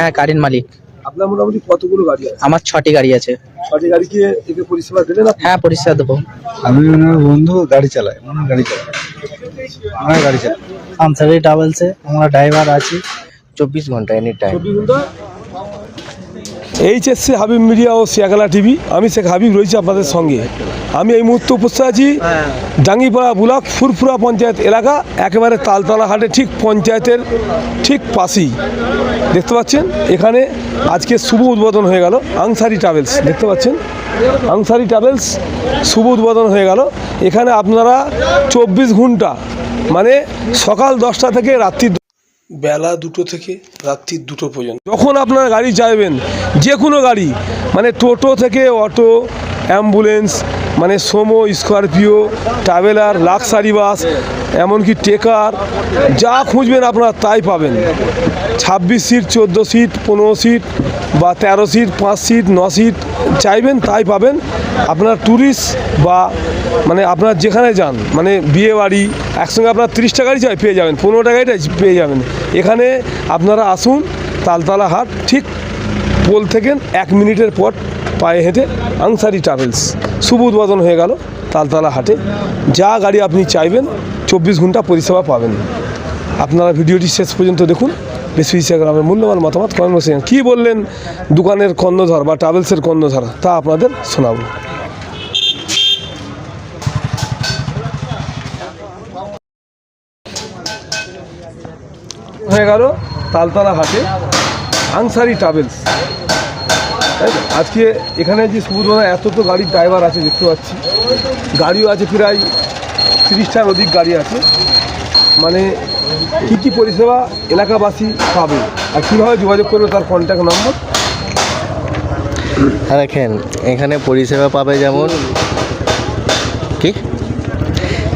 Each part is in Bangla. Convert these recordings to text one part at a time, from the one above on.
হ্যাঁ গাড়ির মালিক। আপনার মোটামুটি কতগুলো গাড়ি আছে? আমার ছটি গাড়ি আছে। ছটি গাড়িকে একে পরিষেবা আপনি? হ্যাঁ পরিষেবা দেবো। আমি ওনার বন্ধু গাড়ি চালাই ওনার গাড়ি চালাই। ওনার গাড়ি চালাই। আনসারি ট্রাভেলসে আমরা ড্রাইভার আছি। চব্বিশ ঘণ্টা এনি টাইম চব্বিশ ঘণ্টা? এইচএসসি হাবিব মিডিয়া ও সিয়াগালা টিভি। আমি শেখ হাবিব রয়েছি আপনাদের সঙ্গে। আমি এই মুহূর্তে উপস্থিত আছি ডাঙ্গিপাড়া ব্লক ফুরফুরা পঞ্চায়েত এলাকা একেবারে তালতলা হাটে ঠিক পঞ্চায়েতের ঠিক পাশেই। দেখতে পাচ্ছেন? এখানে আজকে শুভ উদ্বোধন হয়ে গেল আংসারি ট্রাভেলস। দেখতে পাচ্ছেন? আংসারি ট্রাভেলস শুভ উদ্বোধন হয়ে গেল। এখানে আপনারা চব্বিশ ঘণ্টা মানে সকাল দশটা থেকে রাত্রি বেলা দুটো থেকে রাত্রি দুটো পর্যন্ত। যখন আপনার গাড়ি চাইবেন যে কোনো গাড়ি মানে টোটো থেকে অটো অ্যাম্বুলেন্স মানে Sumo, Scorpio, traveller, luxury bus, এমনকি টেকার, যা খুঁজবেন আপনারা তাই পাবেন। ছাব্বিশ সিট, চোদ্দ সিট, পনেরো সিট বা তেরো সিট, পাঁচ সিট, ন সিট, চাইবেন তাই পাবেন। আপনার ট্যুরিস্ট বা মানে আপনার যেখানে যান মানে বিয়ে বাড়ি, একসঙ্গে আপনার তিরিশটা গাড়ি চাই, পেয়ে যাবেন, পনেরোটা গাড়িটা পেয়ে যাবেন। এখানে আপনারা আসুন, তালতলা হাট, ঠিক পোল থেকে এক মিনিটের পর পায়ে হেঁটে আংসারি ট্রাভেলস। শুভ উদ্বোধন হয়ে গেল তালতলা হাটে। যা গাড়ি আপনি চাইবেন, চব্বিশ ঘণ্টা পরিষেবা পাবেন। আপনারা ভিডিওটি শেষ পর্যন্ত দেখুন। বেশি ইনস্টাগ্রামের মূল্যবান মতামত কমেন্ট কী বললেন দোকানের কর্ণধর বা ট্রাভেলসের কর্ণধর, তা আপনাদের শোনাবো। হয়ে গেল তালতলা হাটে আংসারি ট্রাভেলস? আজকে এখানে যে সুবোধনা, এত তো গাড়ির ড্রাইভার আছে, দেখতে পাচ্ছি। গাড়িও আছে প্রায় তিরিশটার অধিক গাড়ি আছে। মানে কী কী পরিষেবা এলাকাবাসী পাবে? আর কীভাবে যোগাযোগ করবে তার কন্ট্যাক্ট নম্বর দেখেন, এখানে পরিষেবা পাবে যেমন কি?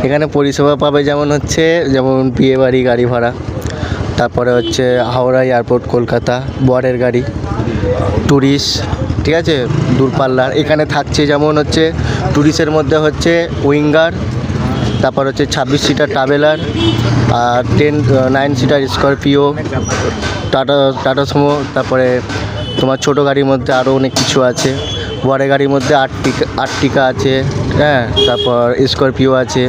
এখানে পরিষেবা পাবে যেমন হচ্ছে, যেমন বিয়ে বাড়ি গাড়ি ভাড়া। তারপরে হচ্ছে হাওড়া এয়ারপোর্ট কলকাতা, বরের গাড়ি। ট্যুরিস্ট ঠিক আছে? দূরপাল্লার এখানে থাকছে যেমন হচ্ছে ট্যুরিস্টের মধ্যে হচ্ছে উইঙ্গার, তারপর হচ্ছে ছাব্বিশ সিটার ট্রাভেলার আর ten nine seater Scorpio, Tata Tata Sumo, তারপরে তোমার ছোটো গাড়ির মধ্যে আরও অনেক কিছু আছে। বড় গাড়ির মধ্যে আটটিকা আটটিকা আছে হ্যাঁ? তারপর স্করপিও আছে,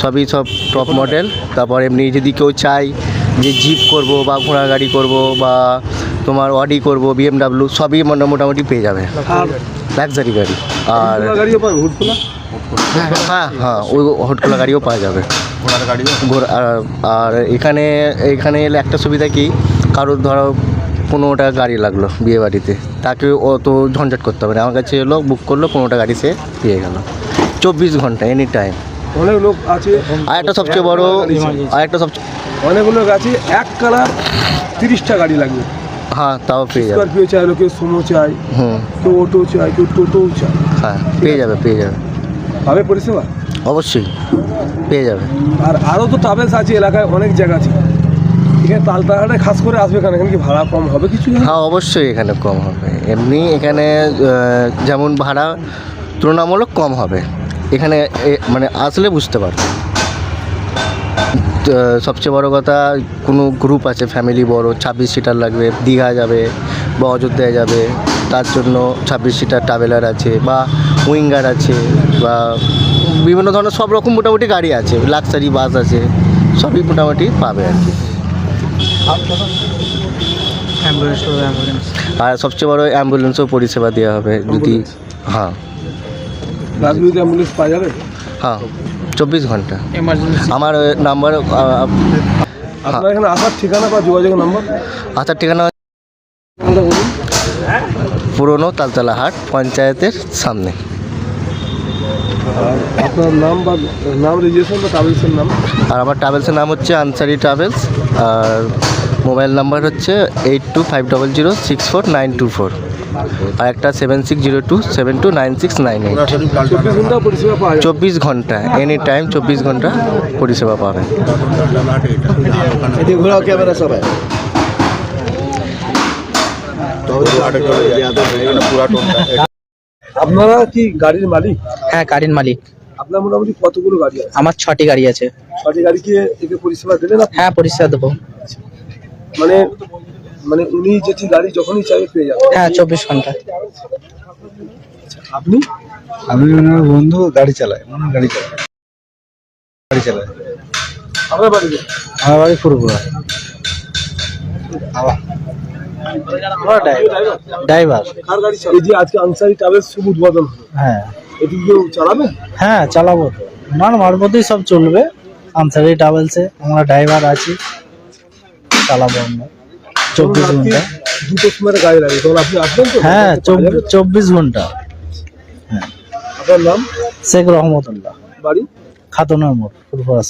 সবই সব টপ মডেল তারপর এমনি যদি কেউ চাই যে জিপ করব বা ঘোড়া গাড়ি করব বা তোমার অডি করব বিএমডাব্লিউ সবই মোটা- মোটামুটি পেয়ে যাবে। লাক্সারি গাড়ি। আর হ্যাঁ হ্যাঁ ওই হটকলা গাড়িও পাওয়া যাবে। ঘোড়ার গাড়িও? আর এখানে এখানে এলে একটা সুবিধা কি? কারোর ধরো পনেরোটা গাড়ি লাগল বিয়ে বাড়িতে। তাকে অত ঝঞ্ঝাট করতে হবে না। আমার কাছে এলো বুক করল পনেরোটা গাড়ি সে পেয়ে গেল। চব্বিশ ঘণ্টা এনি টাইম অনেক লোক আছে। আর একটা সবচেয়ে বড় আর একটা সবচেয়ে অনেকগুলো লোক আছে এক কালার তিরিশটা গাড়ি লাগবে। হ্যাঁ তাও পেয়ে যাবে। স্করপিও চাই কেউ সুমো চাই হুম। কেউ অটো চাই কেউ টোটোও চাই হ্যাঁ পেয়ে যাবে পেয়ে যাবে। পাবে পরিষেবা? অবশ্যই পেয়ে যাবে। আর আরও তো ট্রাভেলস আছে এলাকায় অনেক জায়গা আছে। এখানে তালতাহাটে খাস করে আসবে কেন এখানে কি ভাড়া কম হবে কিছু হ্যাঁ অবশ্যই এখানে কম হবে। এমনি এখানে যেমন ভাড়া তুলনামূলক কম হবে। এখানে মানে আসলে বুঝতে পারবে সবচেয়ে বড় কথা কোনো গ্রুপ আছে ফ্যামিলি বড় ছাব্বিশ সিটার লাগবে দীঘা যাবে বা অযোধ্যায় যাবে তার জন্য ছাব্বিশ সিটার ট্রাভেলার আছে বা উইঙ্গার আছে বা বিভিন্ন ধরনের সব রকম মোটামুটি গাড়ি আছে লাক্সারি বাস আছে সবই মোটামুটি পাবে আর কি। আর সবচেয়ে বড় অ্যাম্বুলেন্সও পরিষেবা দেওয়া হবে যদি হ্যাঁ। পাওয়া যাবে? হ্যাঁ। চব্বিশ ঘণ্টা। আমার নাম্বার আপনার এখানে আসার ঠিকানা বা যোগাযোগ নম্বর? আসার ঠিকানা পুরনো তালতলা হাট পঞ্চায়েতের সামনে। আপনার নাম বা নাম রেজিস্ট্রেশন বা ট্রাভেলসের নাম? আর আমার ট্রাভেলসের নাম হচ্ছে আনসারি ট্রাভেলস আর মোবাইল নাম্বার হচ্ছে eight two five double zero six four nine two four আর একটা seven six zero two seven two nine six nine eight চব্বিশ ঘণ্টা পরিষেবা এনি টাইম চব্বিশ ঘণ্টা পরিষেবা পাবেন। আপনারা কি গাড়ির মালিক? হ্যাঁ গাড়ির মালিক। আপনার মোটামুটি কতগুলো গাড়ি আছে? আমার ছটি গাড়ি আছে। ছটি গাড়িকে একে পরিষেবা দিলেন আপনি? হ্যাঁ পরিষেবা দেবো। মানে মানে উনি যেটি গাড়ি যখনই চাইবে পেয়ে যাবে। হ্যাঁ চব্বিশ ঘণ্টা। আপনি? আমি ওনার বন্ধু গাড়ি চালায় ওনার গাড়ি চালায়। গাড়ি চালায়। আপনার বাড়িতে আমার বাড়ি ফুরপুরা আমরা ড্রাইভার কার গাড়ি চালাবে এই যে আজকে আনসারি ট্রাভেলস শুভ উদ্বোধন হলো। হ্যাঁ। এটি কেউ চালাবে? হ্যাঁ চালাবো। তো ওনার মারফতেই সব চলবে। আনসারি ট্রাভেলসে আমরা ড্রাইভার আছি। চালাবো আমরা। চব্বিশ ঘণ্টা। দুটো সময় গাড়ি লাগে। তখন আপনি আসবেন তো? হ্যাঁ চব্বিশ ঘণ্টা। আপনার নাম? শেখ রহমতুল্লাহ। বাড়ি? খাতনার মোড় ফুরফুরা